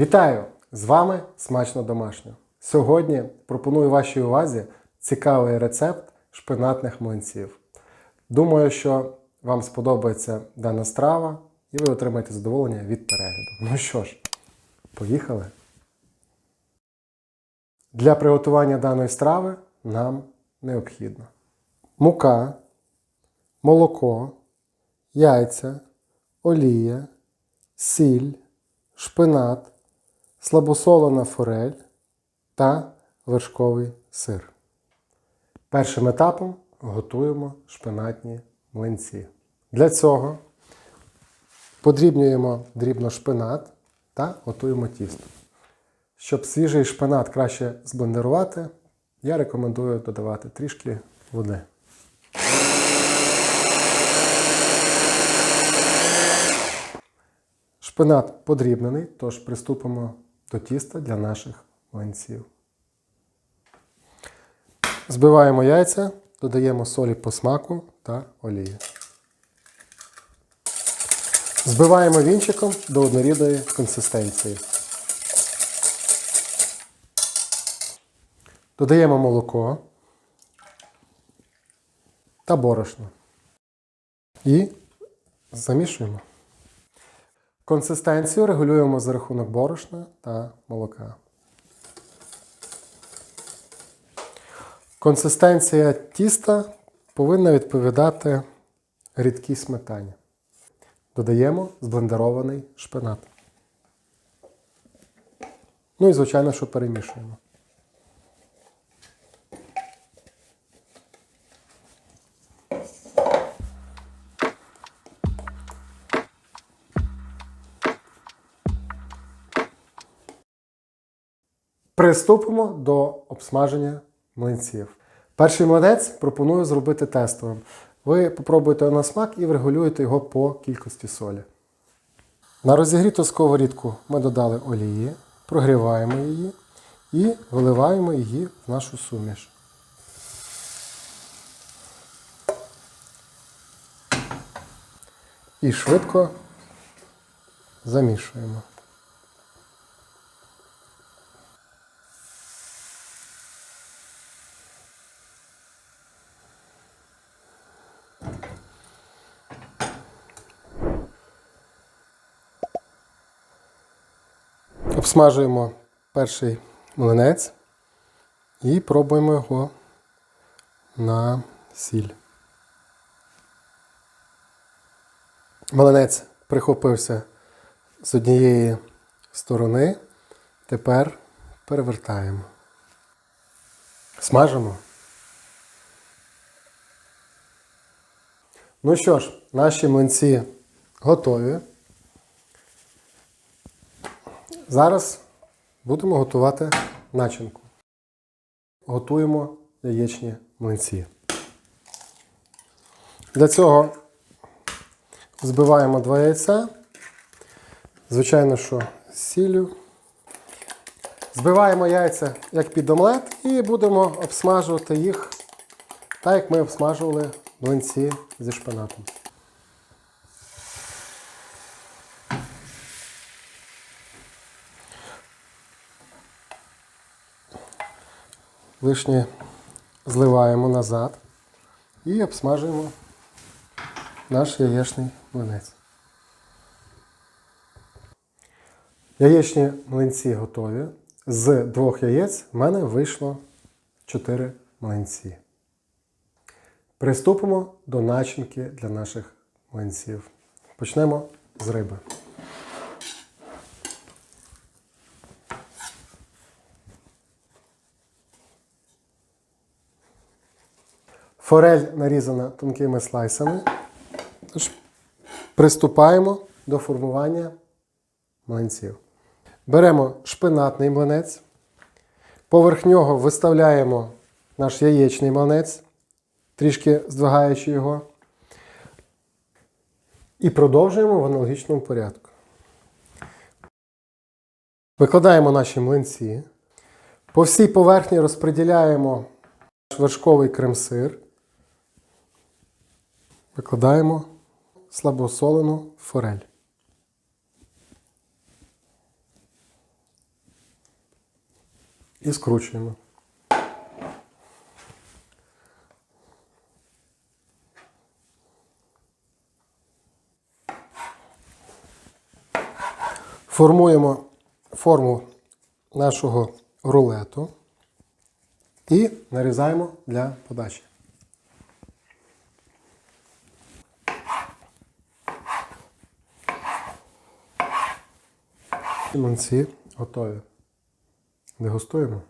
Вітаю! З вами смачно домашньо. Сьогодні пропоную вашій увазі цікавий рецепт шпинатних млинців. Думаю, що вам сподобається дана страва і ви отримаєте задоволення від перегляду. Ну що ж, поїхали! Для приготування даної страви нам необхідно мука, молоко, яйця, олія, сіль, шпинат, слабосолена форель та вершковий сир. Першим етапом готуємо шпинатні млинці. Для цього подрібнюємо дрібно шпинат та готуємо тісто. Щоб свіжий шпинат краще зблендерувати, я рекомендую додавати трішки води. Шпинат подрібнений, тож приступимо до тіста для наших млинців. Збиваємо яйця, додаємо солі по смаку та олії. Збиваємо вінчиком до однорідної консистенції. Додаємо молоко та борошно. І замішуємо. Консистенцію регулюємо за рахунок борошна та молока. Консистенція тіста повинна відповідати рідкій сметані. Додаємо зблендерований шпинат. Ну і, звичайно, що перемішуємо. Приступимо до обсмаження млинців. Перший млинець пропоную зробити тестовим. Ви попробуєте на смак і врегулюєте його по кількості солі. На розігріту сковорідку ми додали олії, прогріваємо її і виливаємо її в нашу суміш. І швидко замішуємо. Обсмажуємо перший млинець і пробуємо його на сіль. Млинець прихопився з однієї сторони. Тепер перевертаємо. Смажимо. Ну що ж, наші млинці готові. Зараз будемо готувати начинку. Готуємо яєчні млинці. Для цього збиваємо два яйця. Звичайно, що з сіллю. Збиваємо яйця як під омлет і будемо обсмажувати їх так, як ми обсмажували млинці зі шпинатом. Лишнє зливаємо назад і обсмажуємо наш яєчний млинець. Яєчні млинці готові. З двох яєць в мене вийшло 4 млинці. Приступимо до начинки для наших млинців. Почнемо з риби. Форель нарізана тонкими слайсами. Тож приступаємо до формування млинців. Беремо шпинатний млинець, поверх нього виставляємо наш яєчний млинець, трішки здвигаючи його. І продовжуємо в аналогічному порядку. Викладаємо наші млинці. По всій поверхні розподіляємо наш вершковий крем-сир. Викладаємо слабосолену форель. і скручуємо. Формуємо форму нашого рулету і нарізаємо для подачі. Лимонці готові. Дегустуємо.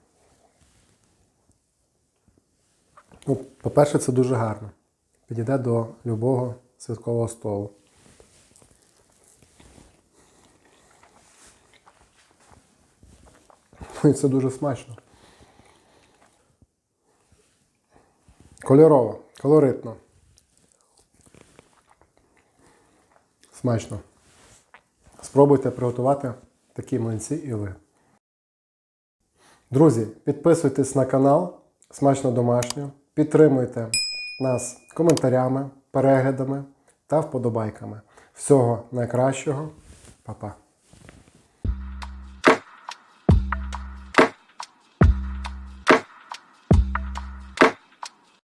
Ну, по-перше, це дуже гарно. Підійде до любого святкового столу. Ну, І це дуже смачно. Кольорово, колоритно. Смачно. Спробуйте приготувати такі млинці і ви. Друзі, підписуйтесь на канал Смачно домашньо. Підтримуйте нас коментарями, переглядами та вподобайками. Всього найкращого. Па-па.